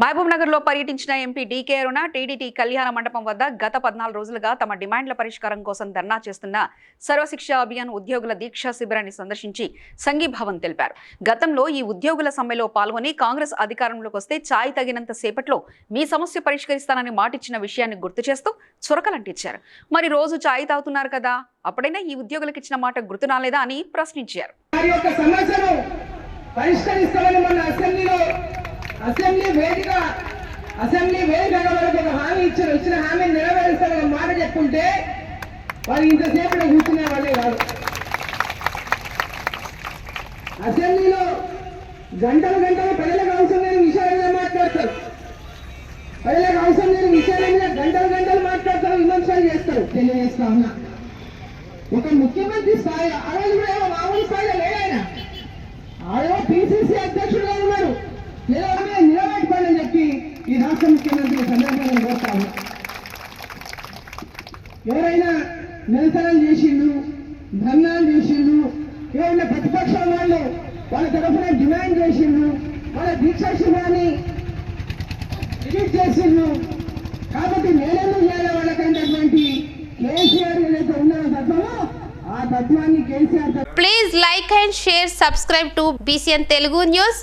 మహబూబ్ నగర్లో పర్యటించిన MP DK అరుణ TDT కళ్యాణ మండపం వద్ద గత పద్నాలుగు రోజులుగా తమ డిమాండ్ల పరిష్కారం కోసం ధర్నా చేస్తున్న సర్వశిక్ష అభియాన్ ఉద్యోగుల దీక్షా శిబిరాన్ని సందర్శించి సంఘీభావం తెలిపారు. గతంలో ఈ ఉద్యోగుల సమ్మెలో పాల్గొని కాంగ్రెస్ అధికారంలోకి వస్తే ఛాయ్ తగినంత సేపట్లో మీ సమస్య పరిష్కరిస్తానని మాటిచ్చిన విషయాన్ని గుర్తు చేస్తూ చురకలంటించారు. మరి రోజు ఛాయ్ తాగుతున్నారు కదా అప్పుడైనా ఈ ఉద్యోగులకు ఇచ్చిన మాట గుర్తు రాలేదా అని ప్రశ్నించారు. అసెంబ్లీ వేదిక అసెంబ్లీ వేదిక వరకు ఒక హామీ ఇచ్చారు. ఇచ్చిన హామీని నెరవేరుస్తామని మాట చెప్పుంటే వారు ఇంతసేపు కూర్చునే వాళ్ళే కాదు. అసెంబ్లీలో గంటలు గంటలు ప్రజలకు అవసరం లేని విషయాల మాట్లాడతారు. ప్రజలకు అవసరం లేని విషయాల గంటలు గంటలు మాట్లాడతారు విమర్శలు చేస్తారు. తెలియజేస్తా ఉన్నా. ఒక ముఖ్యమంత్రి స్థాయి ఆ రోజు కూడా మామూలు స్థాయిలో రాష్ట్ర ముఖ్యమంత్రి సందర్భంగా కోరుతాను ఎవరైనా నిరసనలు చేసిండు ధర్నాలు చేసిండు ఏమైనా ప్రతిపక్షం వాళ్ళు వాళ్ళ తరఫున డిమాండ్ చేసిండు వాళ్ళ దీక్ష శిబిరాన్ని రిలీజ్ చేసిండు కాబట్టి నేనేందుకు చేయాలి వాళ్ళకంటటువంటి కేసీఆర్ ఏదైతే ఉన్నారో తత్వమో ఆ తత్వాన్ని KCR please like and share subscribe to BCN Telugu news